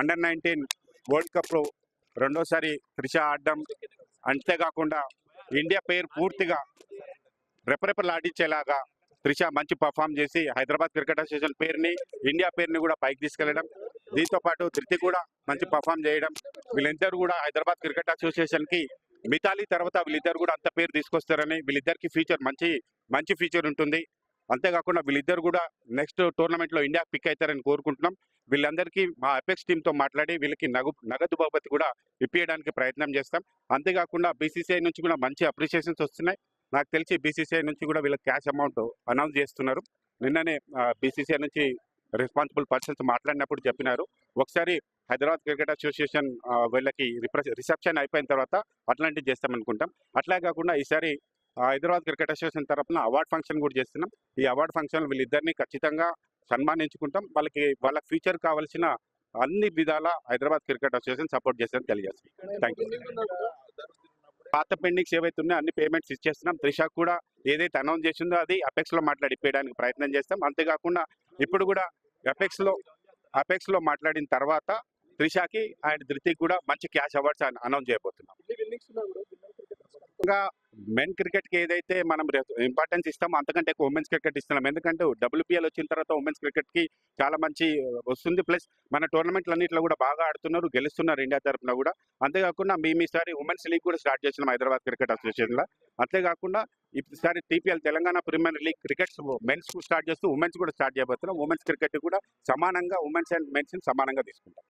Under nineteen world కప్లో రెండోసారి త్రిష ఆడడం. అంతేకాకుండా ఇండియా పేరు పూర్తిగా రెపరెపలాడించేలాగా త్రిష మంచి పర్ఫామ్ చేసి హైదరాబాద్ క్రికెట్ అసోసియేషన్ పేరుని ఇండియా పేరుని కూడా పైకి తీసుకెళ్ళడం. దీంతో పాటు ధృతి కూడా మంచి పర్ఫామ్ చేయడం. వీళ్ళిద్దరు కూడా హైదరాబాద్ క్రికెట్ అసోసియేషన్కి మితాలి తర్వాత వీళ్ళిద్దరు కూడా అంత పేరు తీసుకొస్తారని వీళ్ళిద్దరికి ఫ్యూచర్ మంచి మంచి ఫ్యూచర్ ఉంటుంది. అంతేకాకుండా వీళ్ళిద్దరు కూడా నెక్స్ట్ టోర్నమెంట్లో ఇండియా పిక్ అవుతారని కోరుకుంటున్నాం. వీళ్ళందరికీ మా అపెక్స్ టీంతో మాట్లాడి వీళ్ళకి నగు నగదు బహుమతి కూడా ఇప్పించడానికి ప్రయత్నం చేస్తాం. అంతేకాకుండా బీసీసీఐ నుంచి కూడా మంచి అప్రిషియేషన్స్ వస్తున్నాయి. నాకు తెలిసి బీసీసీఐ నుంచి కూడా వీళ్ళకి క్యాష్ అమౌంట్ అనౌన్స్ చేస్తున్నారు. నిన్ననే బీసీసీఐ నుంచి రెస్పాన్సిబుల్ పర్సన్స్ మాట్లాడినప్పుడు చెప్పినారు. ఒకసారి హైదరాబాద్ క్రికెట్ అసోసియేషన్ వీళ్ళకి రిసెప్షన్ అయిపోయిన తర్వాత అట్లాంటివి చేస్తాం అనుకుంటాం అట్లా కాకుండా ఈసారి హైదరాబాద్ క్రికెట్ అసోసియేషన్ తరఫున అవార్డ్ ఫంక్షన్ కూడా చేస్తున్నాం. ఈ అవార్డ్ ఫంక్షన్ వీళ్ళిద్దరిని ఖచ్చితంగా సన్మానించుకుంటాం. వాళ్ళకి వాళ్ళ ఫ్యూచర్ కావాల్సిన అన్ని విధాల హైదరాబాద్ క్రికెట్ అసోసియేషన్ సపోర్ట్ చేస్తారని తెలియజేస్తాం థ్యాంక్ యూ పాత పెండింగ్స్ ఏవైతే ఉన్నాయో అన్ని పేమెంట్స్ ఇచ్చేస్తున్నాం. త్రిషాక్ కూడా ఏదైతే అనౌన్స్ చేసిందో అది అపెక్స్లో మాట్లాడిపోయడానికి ప్రయత్నం చేస్తాం. అంతేకాకుండా ఇప్పుడు కూడా అపెక్స్లో అపెక్స్లో మాట్లాడిన తర్వాత త్రిషాకి అండ్ ధృతిక్ కూడా మంచి క్యాష్ అవార్డ్స్ అనౌన్స్ చేయబోతున్నాం. మెన్ క్రికెట్కి ఏదైతే మనం ఇంపార్టెన్స్ ఇస్తామో అంతకంటే ఎక్కువ ఉమెన్స్ క్రికెట్ ఇస్తున్నాం. ఎందుకంటే డబ్ల్యూపీఎల్ వచ్చిన తర్వాత ఉమెన్స్ క్రికెట్కి చాలా మంచి వస్తుంది. ప్లస్ మన టోర్నమెంట్లు అన్నింటిలో కూడా బాగా ఆడుతున్నారు గెలుస్తున్నారు ఇండియా తరఫున కూడా. అంతేకాకుండా మేము ఈసారి ఉమెన్స్ లీగ్ కూడా స్టార్ట్ చేసినాం హైదరాబాద్ క్రికెట్ అసోసియేషన్లో అంతేకాకుండా ఈసారి TPL Telangana premier league crickets men's start చేస్తూ ఉమెన్స్ కూడా స్టార్ట్ చేయబోతున్నాం ఉమెన్స్ క్రికెట్ కూడా సమానంగా ఉమెన్స్ అండ్ మెన్స్ సమానంగా తీసుకుంటాం